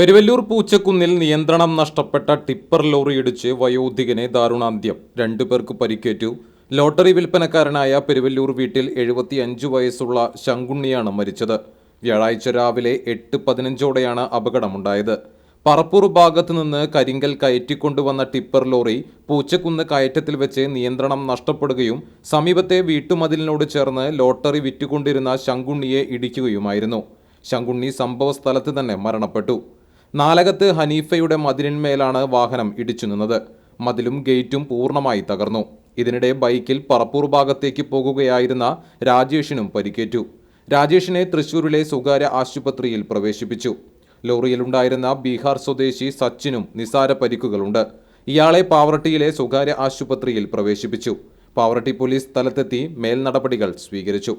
പെരുവല്ലൂർ പൂച്ചക്കുന്നിൽ നിയന്ത്രണം നഷ്ടപ്പെട്ട tipper lorry ഇടിച്ച് വയോധികനെ ദാരുണാന്ത്യം. രണ്ടു പേർക്ക് പരിക്കേറ്റു. ലോട്ടറി വിൽപ്പനക്കാരനായ പെരുവല്ലൂർ വീട്ടിൽ എഴുപത്തി എഴുപത്തിയഞ്ചു വയസ്സുള്ള ശങ്കുണ്ണിയാണ് മരിച്ചത്. വ്യാഴാഴ്ച രാവിലെ എട്ട് പതിനഞ്ചോടെയാണ് അപകടമുണ്ടായത്. പറപ്പൂർ ഭാഗത്തു നിന്ന് കരിങ്കൽ കയറ്റിക്കൊണ്ടുവന്ന ടിപ്പർ ലോറി പൂച്ചക്കുന്ന് കയറ്റത്തിൽ വെച്ച് നിയന്ത്രണം നഷ്ടപ്പെടുകയും സമീപത്തെ വീട്ടുമതിലിനോട് ചേർന്ന് ലോട്ടറി വിറ്റുകൊണ്ടിരുന്ന ശങ്കുണ്ണിയെ ഇടിക്കുകയുമായിരുന്നു. ശങ്കുണ്ണി സംഭവ സ്ഥലത്ത് തന്നെ മരണപ്പെട്ടു. നാലകത്ത് ഹനീഫയുടെ മതിലിന്മേലാണ് വാഹനം ഇടിച്ചു നിന്നത്. മതിലും ഗേറ്റും പൂർണമായി തകർന്നു. ഇതിനിടെ ബൈക്കിൽ പറപ്പൂർ ഭാഗത്തേക്ക് പോകുകയായിരുന്ന രാജേഷിനും പരിക്കേറ്റു. രാജേഷിനെ തൃശൂരിലെ സ്വകാര്യ ആശുപത്രിയിൽ പ്രവേശിപ്പിച്ചു. ലോറിയിലുണ്ടായിരുന്ന ബീഹാർ സ്വദേശി സച്ചിനും നിസാര പരിക്കുകളുണ്ട്. ഇയാളെ പാവറട്ടിയിലെ സ്വകാര്യ ആശുപത്രിയിൽ പ്രവേശിപ്പിച്ചു. പാവറട്ടി പോലീസ് സ്ഥലത്തെത്തി മേൽനടപടികൾ സ്വീകരിച്ചു.